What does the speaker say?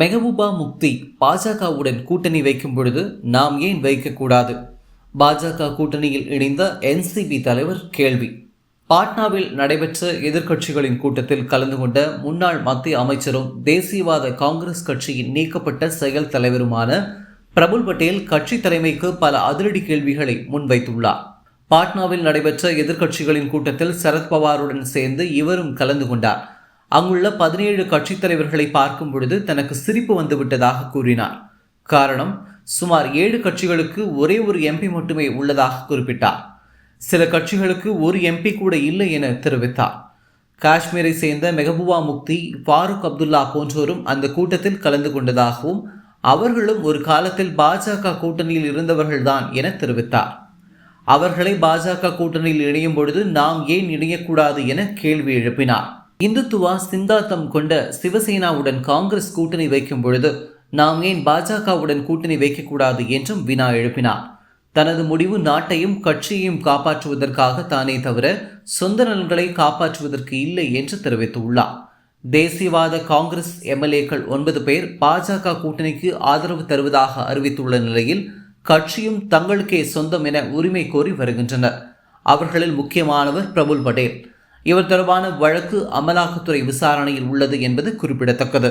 மெகபூபா முக்தி பாஜகவுடன் கூட்டணி வைக்கும் பொழுது நாம் ஏன் வைக்கக்கூடாது? பாஜக கூட்டணியில் இணைந்த என்சிபி தலைவர் கேள்வி. பாட்னாவில் நடைபெற்ற எதிர்க்கட்சிகளின் கூட்டத்தில் கலந்து கொண்ட முன்னாள் மத்திய அமைச்சரும் தேசியவாத காங்கிரஸ் கட்சியின் நீக்கப்பட்ட செயல் தலைவருமான பிரபுல் பட்டேல் கட்சி தலைமைக்கு பல அதிரடி கேள்விகளை முன்வைத்துள்ளார். பாட்னாவில் நடைபெற்ற எதிர்க்கட்சிகளின் கூட்டத்தில் சரத்பவாருடன் சேர்ந்து இவரும் கலந்து கொண்டார். அங்குள்ள பதினேழு கட்சித் தலைவர்களை பார்க்கும் பொழுது தனக்கு சிரிப்பு வந்துவிட்டதாக கூறினார். காரணம் சுமார் ஏழு கட்சிகளுக்கு ஒரே ஒரு எம்பி மட்டுமே உள்ளதாக குறிப்பிட்டார். சில கட்சிகளுக்கு ஒரு எம்பி கூட இல்லை என தெரிவித்தார். காஷ்மீரை சேர்ந்த மெஹபூபா முக்தி ஃபாரூக் அப்துல்லா போன்றோரும் அந்த கூட்டத்தில் கலந்து கொண்டதாகவும் அவர்களும் ஒரு காலத்தில் பாஜக கூட்டணியில் இருந்தவர்கள்தான் என தெரிவித்தார். அவர்களை பாஜக கூட்டணியில் இணையும் பொழுது நாம் ஏன் இணையக்கூடாது என கேள்வி எழுப்பினார். இந்துத்துவா சிந்தாந்தம் கொண்ட சிவசேனாவுடன் காங்கிரஸ் கூட்டணி வைக்கும் பொழுது நாம் ஏன் பாஜகவுடன் கூட்டணி வைக்கக்கூடாது என்றும் வினா எழுப்பினார். தனது முடிவு நாட்டையும் கட்சியையும் காப்பாற்றுவதற்காக தானே தவிர சொந்த நலன்களை காப்பாற்றுவதற்கு இல்லை என்று தெரிவித்துள்ளார். தேசியவாத காங்கிரஸ் எம்எல்ஏக்கள் ஒன்பது பேர் பாஜக கூட்டணிக்கு ஆதரவு தருவதாக அறிவித்துள்ள நிலையில் கட்சியும் தங்களுக்கே சொந்தம் என உரிமை கோரி வருகின்றனர். அவர்களில் முக்கியமானவர் பிரபுல் பட்டேல் இவர் தொடர்பான வழக்கு அமலாக்கத்துறை விசாரணையில் உள்ளது என்பது குறிப்பிடத்தக்கது.